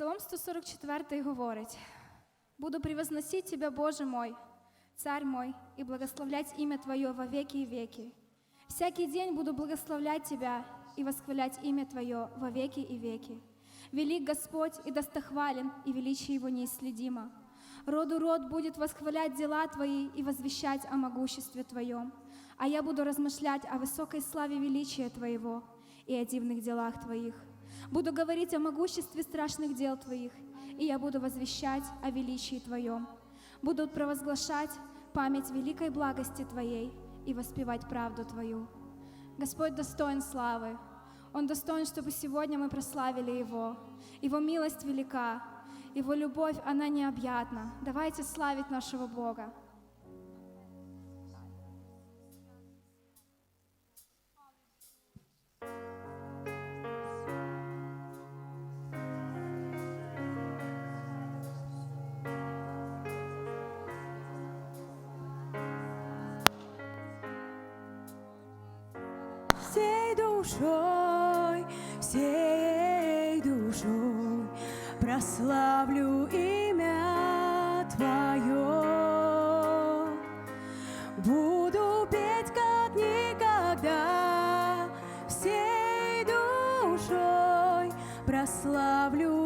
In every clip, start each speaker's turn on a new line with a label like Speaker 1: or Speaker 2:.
Speaker 1: Псалом 144 говорить, «Буду превозносить Тебя, Боже мой, Царь мой, и благословлять имя Твое во веки и веки. Всякий день буду благословлять Тебя и восхвалять имя Твое во веки и веки. Велик Господь и достохвален, и величие Его неисследимо. Роду род будет восхвалять дела Твои и возвещать о могуществе Твоем. А я буду размышлять о высокой славе величия Твоего и о дивных делах Твоих. Буду говорить о могуществе страшных дел Твоих, и я буду возвещать о величии Твоем. Буду провозглашать память великой благости Твоей и воспевать правду Твою. Господь достоин славы. Он достоин, чтобы сегодня мы прославили Его. Его милость велика, Его любовь, она необъятна. Давайте славить нашего Бога.
Speaker 2: Буду петь как никогда, всей душой прославлю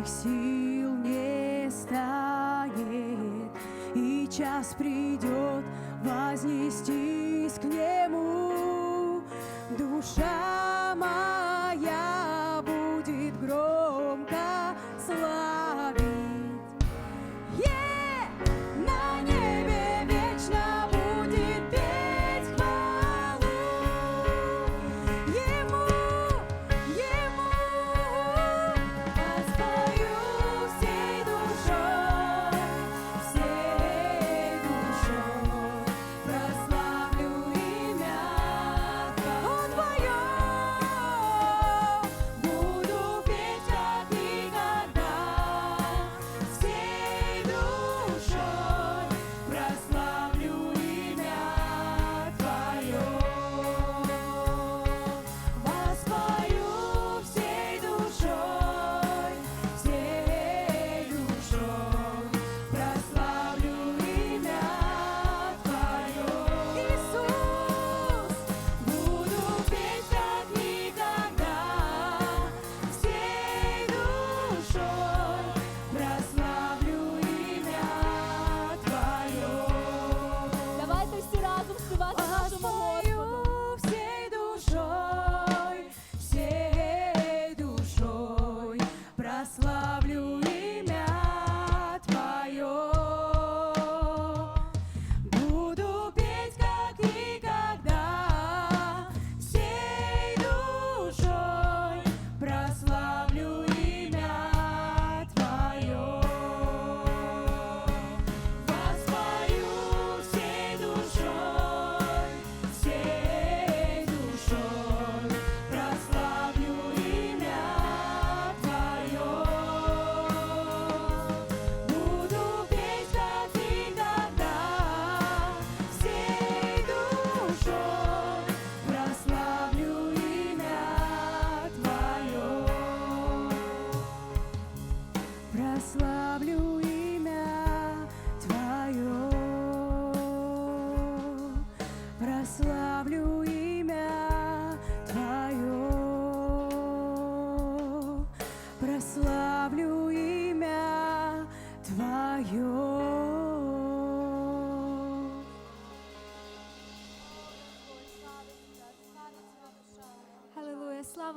Speaker 2: моих сил не станет, И час придет вознестись к Нему, Душа моя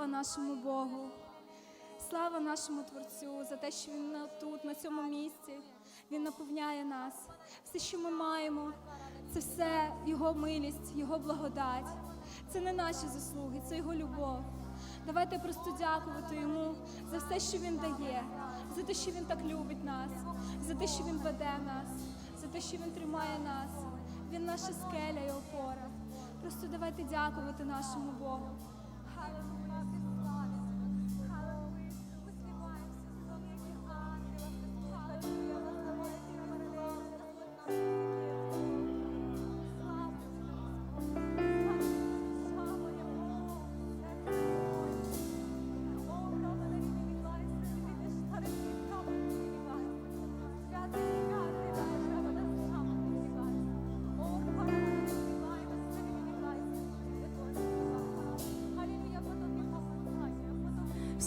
Speaker 1: слава нашому Богу. Слава нашому Творцю за те, що Він тут, на цьому місці. Він наповняє нас. Все, що ми маємо, це все Його милість, Його благодать. Це не наші заслуги, це Його любов. Давайте просто дякувати Йому за все, що Він дає, за те, що Він так любить нас, за те, що Він веде нас, за те, що Він тримає нас. Він наша скеля і опора. Просто давайте дякувати нашому Богу.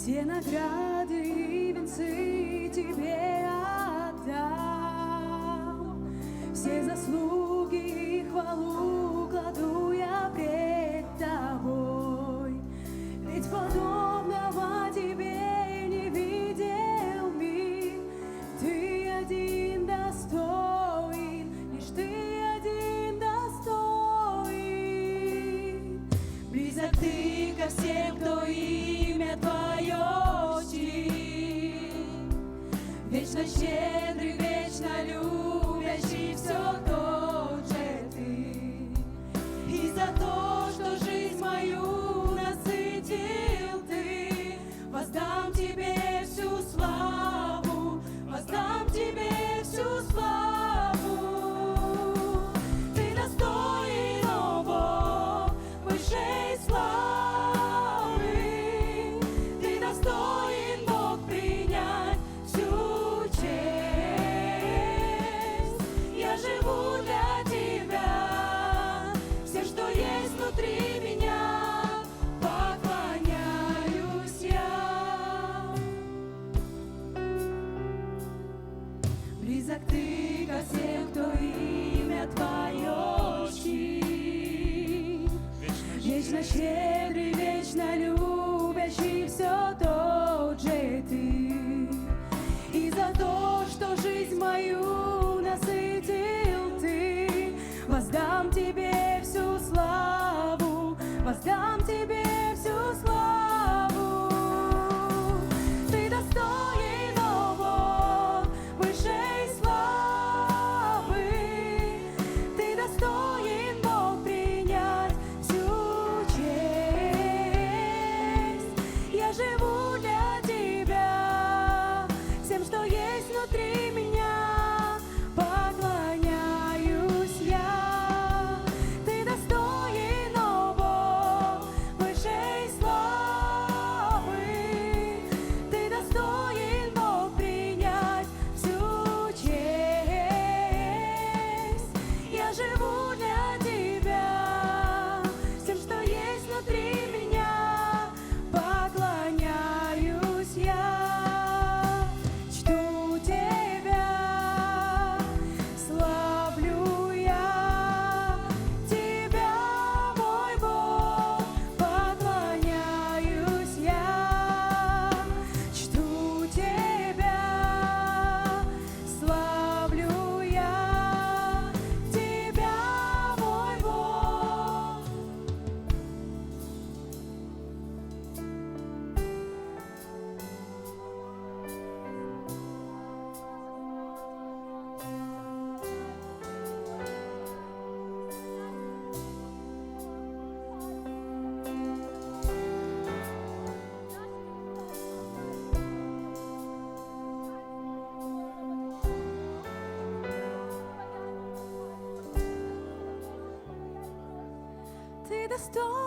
Speaker 2: Все награды и венцы тебе отдам. Все заслуги и хвалу кладу я пред тобой. Ведь подобного тебе не видел мир. Ты один достоин, лишь ты один достоин. Близок ты ко всем, кто имя близок ты ко всем, кто имя Твое чтит. Вечно щедрый, вечно любящий, все тот же Ты. И за то, что жизнь мою storm.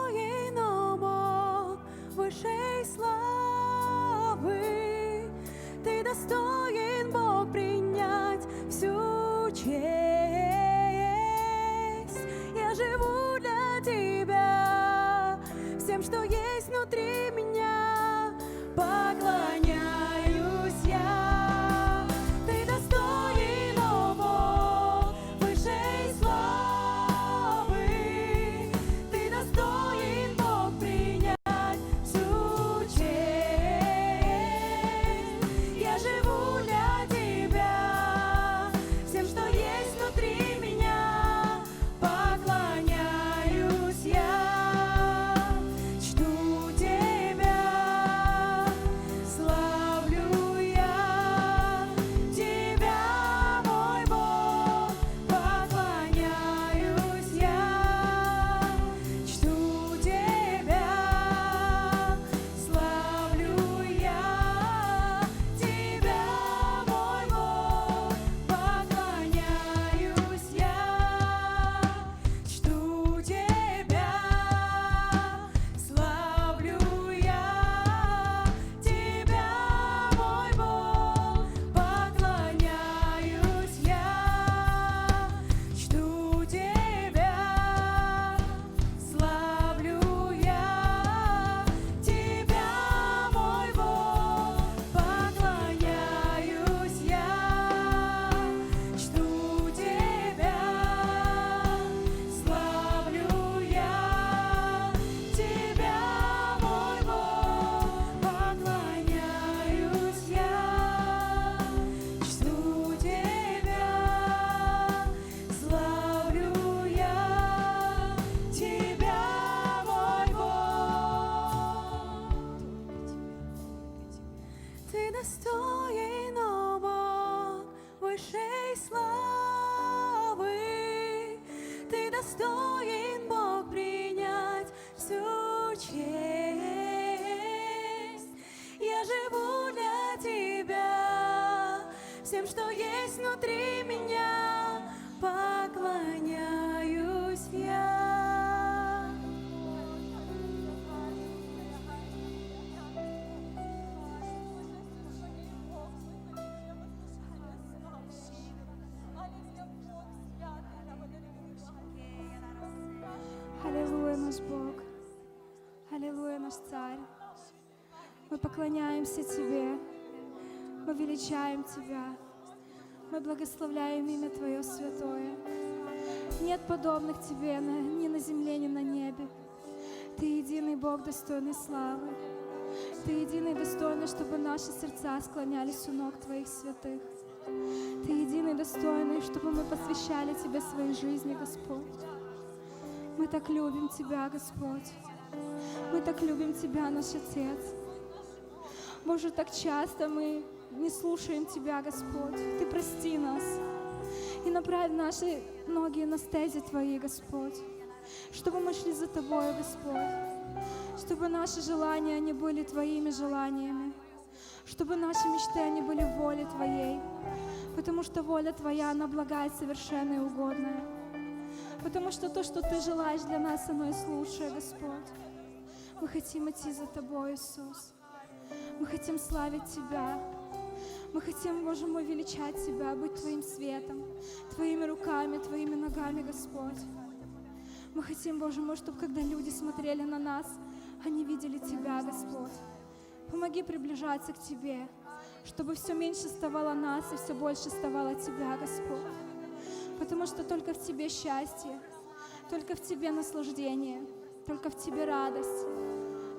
Speaker 2: достоїн обок высшей славы, Ты достоїн Бог принять всю честь. Я живу для тебя всем, что есть внутри меня.
Speaker 1: наш Бог. Аллилуйя, наш Царь. Мы поклоняемся Тебе. Мы величаем Тебя. Мы благословляем имя Твое святое. Нет подобных Тебе ни на земле, ни на небе. Ты единый Бог, достойный славы. Ты единый достойный, чтобы наши сердца склонялись у ног Твоих святых. Ты единый достойный, чтобы мы посвящали Тебе свои жизни, Господь. Мы так любим Тебя, Господь. Мы так любим Тебя, наш Отец. Боже, так часто мы не слушаем Тебя, Господь. Ты прости нас и направь наши ноги на стези Твои, Господь, чтобы мы шли за Тобою, Господь, чтобы наши желания не были Твоими желаниями, чтобы наши мечты они были в воле Твоей, потому что воля Твоя, она благая, совершенная и угодная, потому что то, что Ты желаешь для нас, оно есть лучшее, Господь. Мы хотим идти за Тобой, Иисус. Мы хотим славить Тебя. Мы хотим, Боже мой, величать Тебя, быть Твоим светом, Твоими руками, Твоими ногами, Господь. Мы хотим, Боже мой, чтобы когда люди смотрели на нас, они видели Тебя, Господь. Помоги приближаться к Тебе, чтобы все меньше ставало нас и все больше ставало Тебя, Господь. Потому что только в Тебе счастье, только в Тебе наслаждение, только в Тебе радость.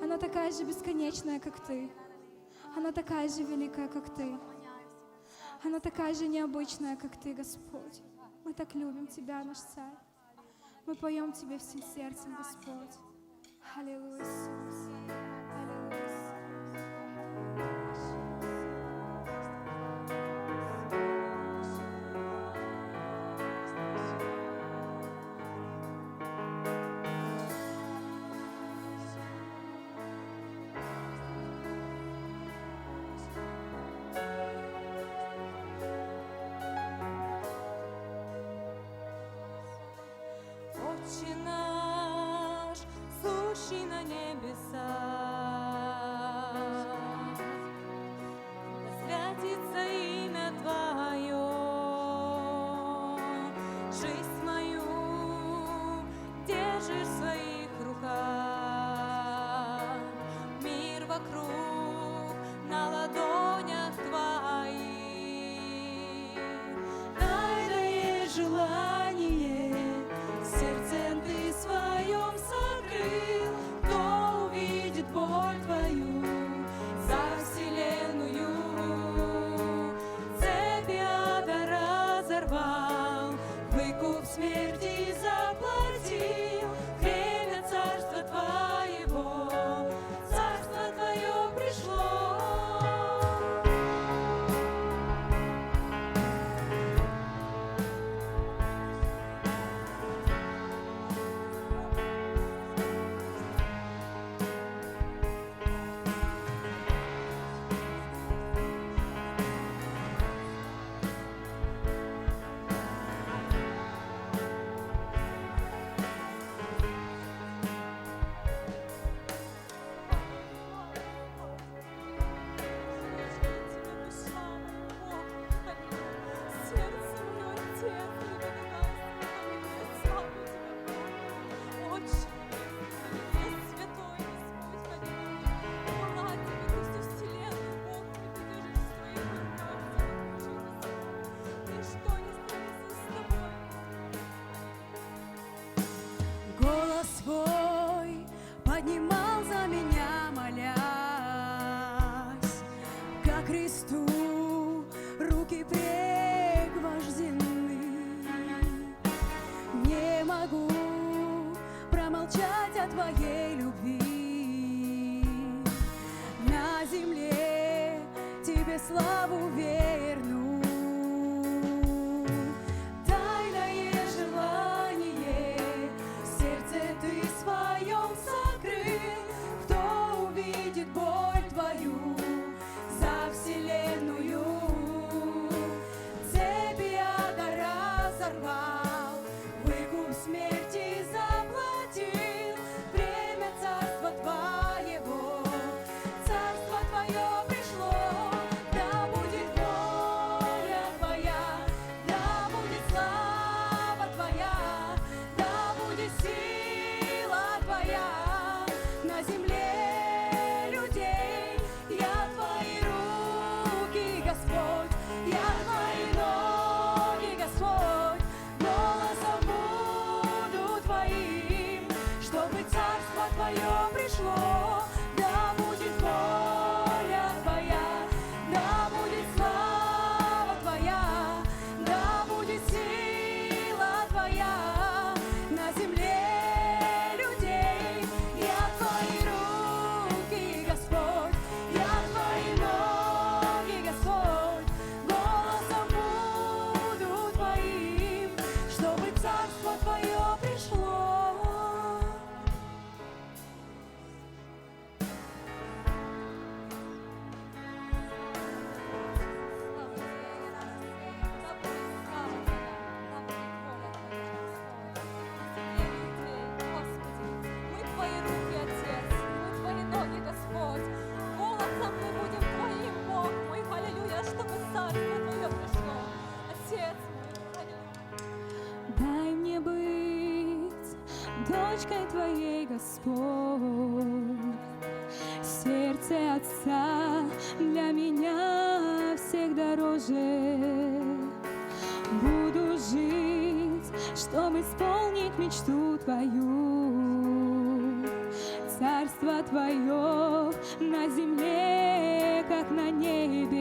Speaker 1: Она такая же бесконечная, как Ты. Она такая же великая, как Ты. Она такая же необычная, как Ты, Господь. Мы так любим Тебя, наш Царь. Мы поем Тебе всем сердцем, Господь. Аллилуйя, Иисус.
Speaker 2: Сущий на небесах, да святится имя Твое, жизнь мою держишь в своих руках, мир вокруг тебе славу верну. Ручкой Твоей, Господь. Сердце Отца для меня всех дороже. Буду жить, чтобы исполнить мечту Твою. Царство Твое на земле, как на небе.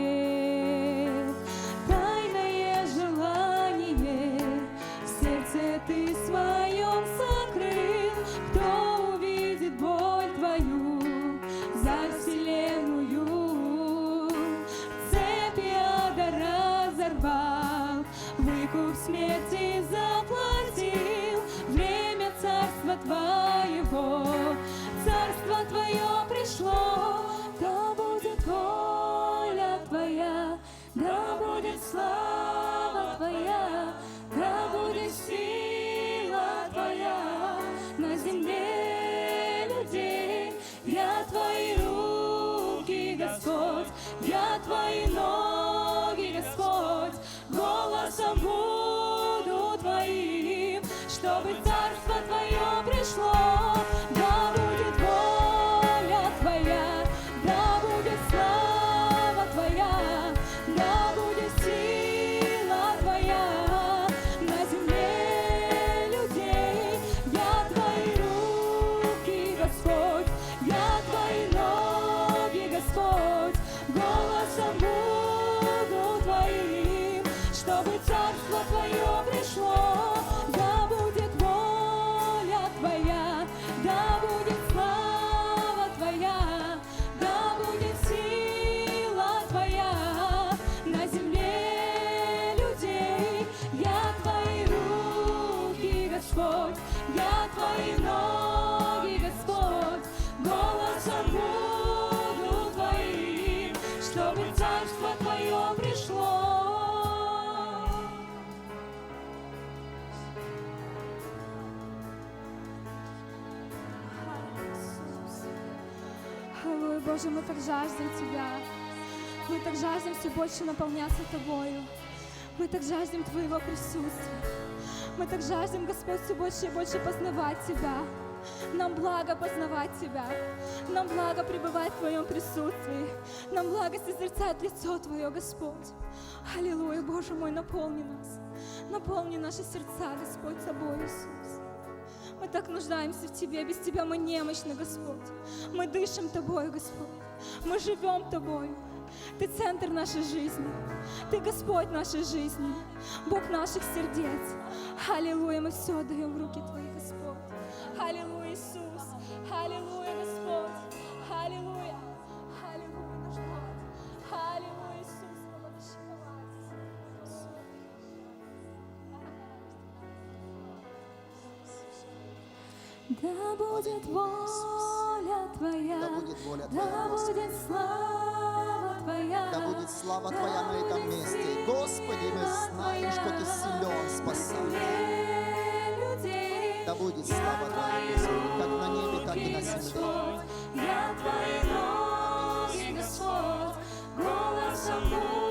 Speaker 1: Боже, мы так жаждем Тебя. Мы так жаждем все больше наполняться Тобою. Мы так жаждем Твоего присутствия. Мы так жаждем, Господь, все больше и больше познавать Тебя. Нам благо познавать Тебя. Нам благо пребывать в Твоем присутствии. Нам благо созерцать лицо Твое, Господь. Аллилуйя, Боже мой, наполни нас. Наполни наши сердца, Господь, Собой, Иисус. Так нуждаемся в Тебе, без Тебя мы немощны, Господь. Мы дышим Тобой, Господь. Мы живем Тобой. Ты центр нашей жизни. Ты Господь нашей жизни. Бог наших сердец. Аллилуйя, мы все отдаем в руки Твои, Господь. Аллилуйя, Иисус. Аллилуйя,
Speaker 2: Да будет воля Твоя,
Speaker 3: Да будет воля
Speaker 2: да
Speaker 3: Твоя, Господи.
Speaker 2: будет слава Твоя,
Speaker 3: Да будет слава
Speaker 2: да
Speaker 3: Твоя на этом месте. Господи, мы знаем, что Ты силен
Speaker 2: людей.
Speaker 3: Да будет слава Твоя, Господи, как на небе, так и на земле.
Speaker 2: Я Твои ноги, Господь, голосом буду